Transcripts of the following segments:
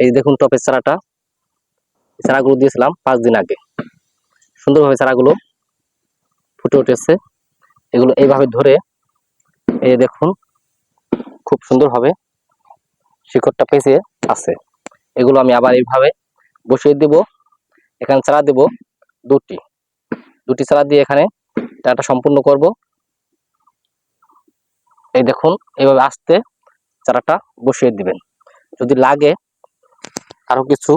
এই দেখুন টপের চারাটা চারাগুলো দিয়েছিলাম পাঁচ দিন আগে। সুন্দরভাবে চারাগুলো ফুটে উঠেছে। এগুলো এইভাবে ধরে এই দেখুন, খুব সুন্দরভাবে শিকড়টা পেঁচিয়ে আছে। এগুলো আমি আবার এইভাবে বসিয়ে দেব। এখানে চারা দেব দুটি। দুটি চারা দিয়ে এখানে চারাটা সম্পূর্ণ করব। এই দেখুন, এইভাবে আসতে চারাটা বসিয়ে দিবেন। যদি লাগে আরও কিছু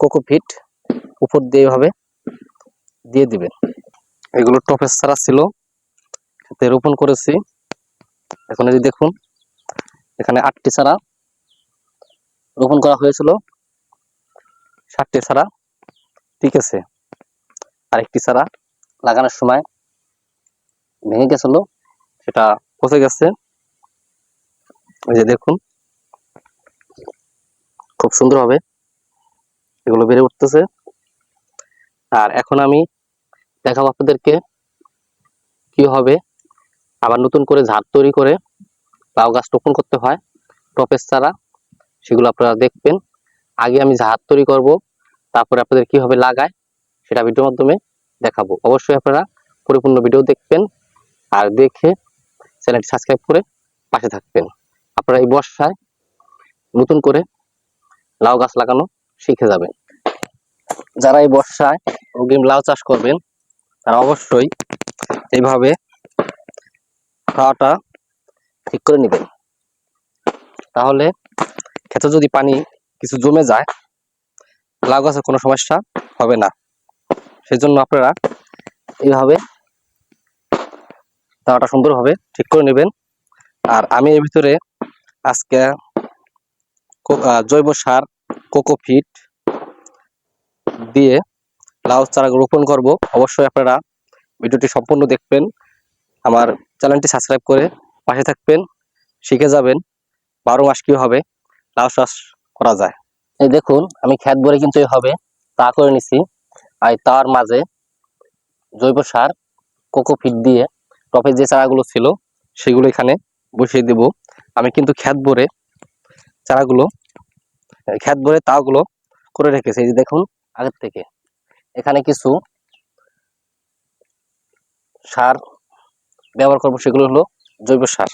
কোকোপিট উপর দিয়ে এভাবে দিয়ে দিবেন। এগুলো টপের চারা ছিল। এতে রোপণ করেছি। এখন এই দেখুন, এখানে আটটি চারা রোপণ করা হয়েছিল। ষাটটি ঠিক আছে আরেকটি চারা লাগানোর সময় ভেঙে গেছিল, সেটা পচে গেছে। এই যে দেখুন, খুব সুন্দর হবে এগুলো বেড়ে উঠতেছে। আর এখন আমি দেখাবো আপনাদেরকে কি হবে। আবার নতুন করে ঝাড় তৈরি করে লাউ গাছ রোপণ করতে হয়। টপের চারা, সেগুলো আপনারা দেখবেন। আগে আমি ঝাড় তৈরি করব, তারপরে আপনাদের কীভাবে লাগায়, সেটা ভিডিওর মাধ্যমে দেখাবো। অবশ্যই আপনারা পরিপূর্ণ ভিডিও দেখবেন আর দেখে চ্যানেলটি সাবস্ক্রাইব করে পাশে থাকবেন। আপনারা এই বর্ষায় নতুন করে লাউ গাছ লাগানো শিখে যাবেন। যারা এই বর্ষায় অগ্রিম লাউ চাষ করবেন, তারা অবশ্যই এইভাবে খাওয়াটা ঠিক করে নেবেন। তাহলে ক্ষেতে যদি পানি কিছু জমে যায়, লাউ গাছের কোনো সমস্যা হবে না। সেই জন্য আপনারা এইভাবে দাওয়াটা সুন্দরভাবে ঠিক করে নেবেন। আর আমি এর ভিতরে আজকে জৈব সার কোকোফিট দিয়ে লাউ চারা রোপণ করব। অবশ্যই আপনারা ভিডিওটি সম্পূর্ণ দেখবেন, আমার চ্যানেলটি সাবস্ক্রাইব করে পাশে থাকবেন, শিখে যাবেন, বারো মাস কীভাবে লাউ চাষ করা যায়। এই দেখুন, আমি খ্যাত ভরে কিন্তু হবে, তা করে নিছি। আর তার মাঝে জৈব সার কোকোফিট দিয়ে টপে যে চারাগুলো ছিল, সেগুলো এখানে বসিয়ে দেব। আমি কিন্তু খ্যাত ভরে চারাগুলো খ্যাত ভরে তাগুলো করে রেখেছে। এই যে দেখুন, আগের থেকে। এখানে কিছু সার ব্যবহার করব, সেগুলো হলো জৈব সার।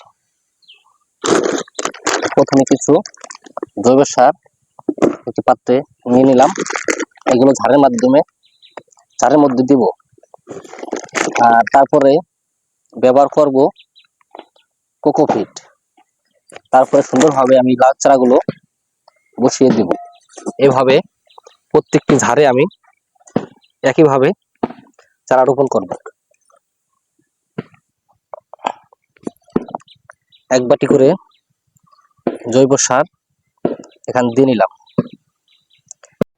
প্রথমে কিছু জৈব সার একটি পাত্রে নিয়ে নিলাম। এগুলো ঝাড়ের মাধ্যমে, ঝাড়ের মধ্যে দিব। আর তারপরে ব্যবহার করব কোকোফিট তারপরে সুন্দরভাবে আমি লাল চারাগুলো বসিয়ে দিব। এভাবে প্রত্যেকটি ঝাড়ে আমি একইভাবে চারা রোপণ করব। এক বাটি করে জৈব সার এখানে দিয়ে নিলাম।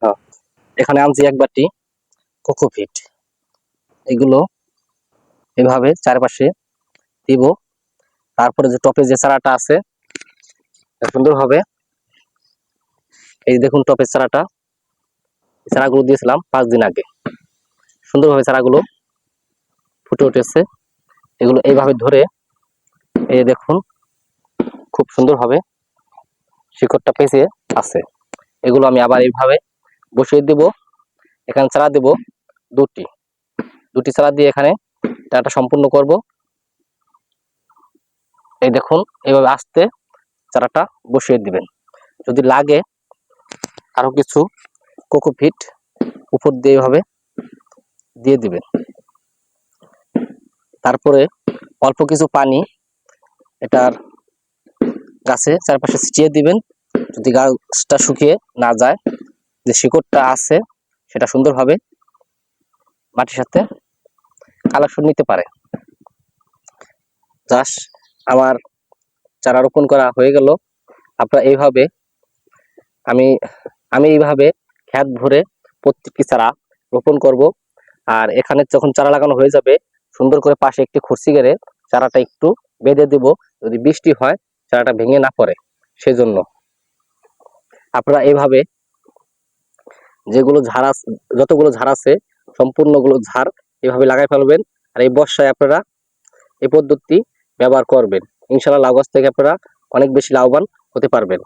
হ্যাঁ, এখানে আনছি এক বাটি কোকোফিট এগুলো এভাবে চারপাশে দিব। তারপরে যে টপে যে চারাটা আছে সুন্দরভাবে এই দেখুন টপের চারাটা চারাগুলো দিয়েছিলাম পাঁচ দিন আগে। সুন্দরভাবে চারাগুলো ফুটে উঠেছে। এগুলো এইভাবে ধরে এই দেখুন, খুব সুন্দরভাবে শিকড়টা পেঁচিয়ে আছে। এগুলো আমি আবার এইভাবে বসিয়ে দেব। এখানে চারা দেব দুটি। দুটি চারা দিয়ে এখানে চারাটা সম্পূর্ণ করব। এই দেখুন, এইভাবে আস্তে চারাটা বসিয়ে দিবেন। যদি লাগে আরও কিছু কোকোফিট উপর দিয়ে এইভাবে দিয়ে দিবেন তারপরে অল্প কিছু পানি এটার গাছে চারপাশে ছিটিয়ে দিবেন। যদি গাছটা শুকিয়ে না যায়, যে শিকড়টা আছে, সেটা সুন্দরভাবে মাটির সাথে কালেকশন নিতে পারে। চাষ আমার চারা রোপণ করা হয়ে গেল। আপনারা এইভাবে আমি আমি এইভাবে খ্যাত ভরে প্রত্যেকটি চারা রোপণ করব। আর এখানে যখন চারা লাগানো হয়ে যাবে, সুন্দর করে পাশে একটি খুরসি গেড়ে চারাটা একটু বেঁধে দেব। যদি বৃষ্টি হয়, চারাটা ভেঙে না পড়ে। সেজন্য আপনারা এইভাবে যেগুলো ঝাড় যতগুলো ঝাড় আছে, সম্পূর্ণগুলো ঝাড় এভাবে লাগাই ফেলবেন। আর এই বর্ষায় আপনারা এই পদ্ধতি ব্যবহার করবেন। ইনশাল্লাহ লাউ গাছ থেকে আপনারা অনেক বেশি লাভবান হতে পারবেন।